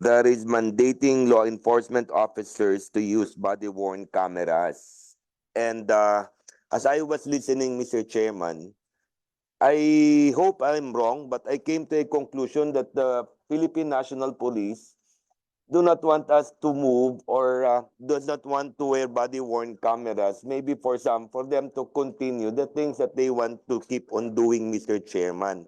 that is mandating law enforcement officers to use body-worn cameras. And uh, as I was listening, Mr. Chairman, I hope I'm wrong, but I came to a conclusion that the Philippine National Police do not want us to move or uh, does not want to wear body-worn cameras. Maybe for some, for them to continue the things that they want to keep on doing, Mr. Chairman.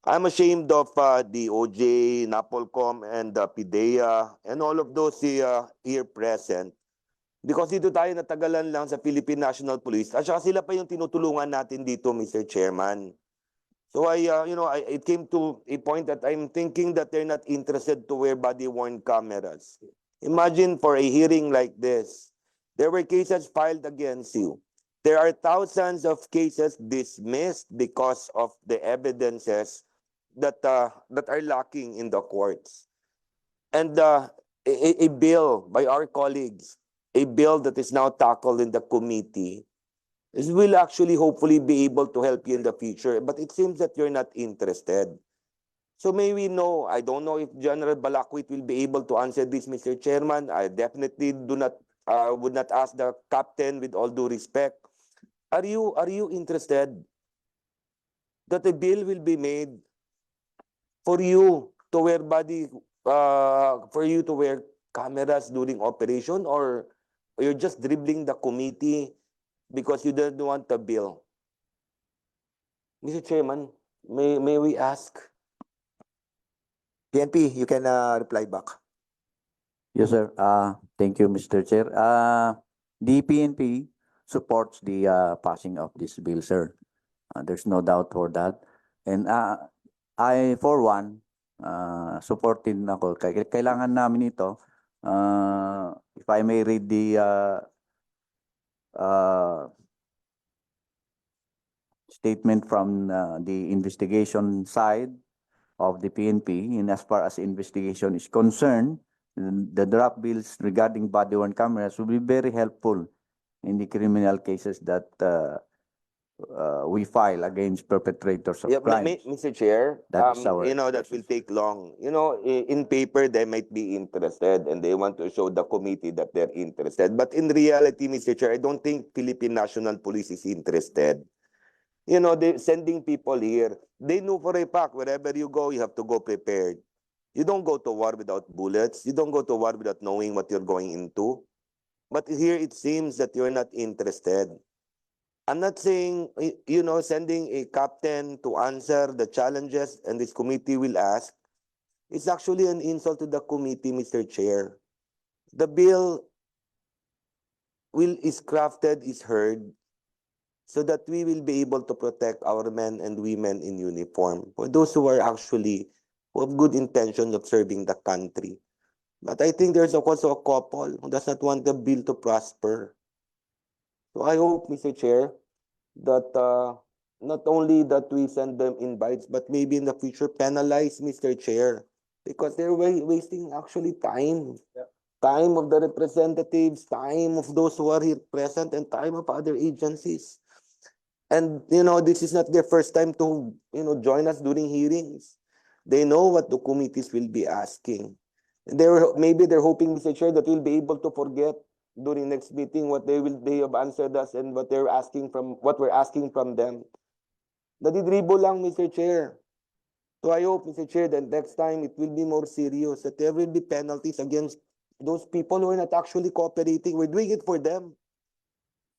I'm ashamed of uh, the OJ, Napolcom, and the PIDEA, and all of those uh, here present. Because dito tayo natagalan lang sa Philippine National Police. At saka sila pa yung tinutulungan natin dito, Mr. Chairman. So I, uh, you know, I, it came to a point that I'm thinking that they're not interested to wear body-worn cameras. Imagine for a hearing like this, there were cases filed against you. There are thousands of cases dismissed because of the evidences that uh, that are lacking in the courts. And uh, a, a- bill by our colleagues, a bill that is now tackled in the committee, is will actually hopefully be able to help you in the future. But it seems that you're not interested. So may we know, I don't know if General Balakwit will be able to answer this, Mr. Chairman. I definitely do not, uh, would not ask the captain with all due respect. Are you, are you interested that a bill will be made for you to wear body, uh, for you to wear cameras during operation or you're just dribbling the committee because you don't want the bill? Mr. Chairman, may, may we ask? PNP, you can uh, reply back. Yes, sir. Uh, thank you, Mr. Chair. Uh, the PNP supports the uh, passing of this bill, sir. Uh, there's no doubt for that. And uh, I, for one, uh, supported ako. Kailangan namin ito. Uh, if I may read the uh, uh, statement from uh, the investigation side of the PNP, in as far as investigation is concerned, the draft bills regarding body worn cameras will be very helpful in the criminal cases that uh, uh, we file against perpetrators of Yeah, but crimes. Mr. Chair, That is um, our you know, that will take long. You know, i- in paper, they might be interested and they want to show the committee that they're interested. But in reality, Mr. Chair, I don't think Philippine National Police is interested. You know, they're sending people here. They know for a fact, wherever you go, you have to go prepared. You don't go to war without bullets. You don't go to war without knowing what you're going into. But here it seems that you're not interested. I'm not saying, you know, sending a captain to answer the challenges and this committee will ask. It's actually an insult to the committee, Mr. Chair. The bill will is crafted, is heard, so that we will be able to protect our men and women in uniform. For those who are actually who have good intentions of serving the country. But I think there's also a couple who does not want the bill to prosper. So I hope, Mr. Chair, that uh, not only that we send them invites, but maybe in the future penalize Mr. Chair because they're wa- wasting actually time. Time of the representatives, time of those who are here present, and time of other agencies. And you know, this is not their first time to you know join us during hearings. They know what the committees will be asking. And They're maybe they're hoping, Mr. Chair, that we'll be able to forget during next meeting what they will they have answered us and what they're asking from what we're asking from them. Nadidribo lang, Mr. Chair. So I hope, Mr. Chair, that next time it will be more serious, that there will be penalties against those people who are not actually cooperating. We're doing it for them.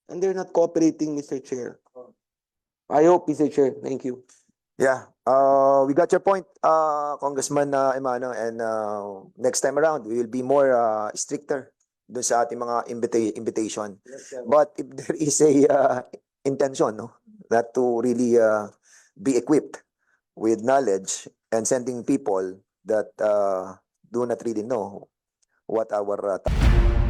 And they're not cooperating, Mr. Chair. I hope, Mr. Chair. Thank you. Yeah, uh, we got your point, uh, Congressman uh, Emano, and uh, next time around, we will be more uh, stricter dun sa ating mga invita- invitation. But if there is a uh, intention, no, that to really uh, be equipped with knowledge and sending people that uh, do not really know what our uh,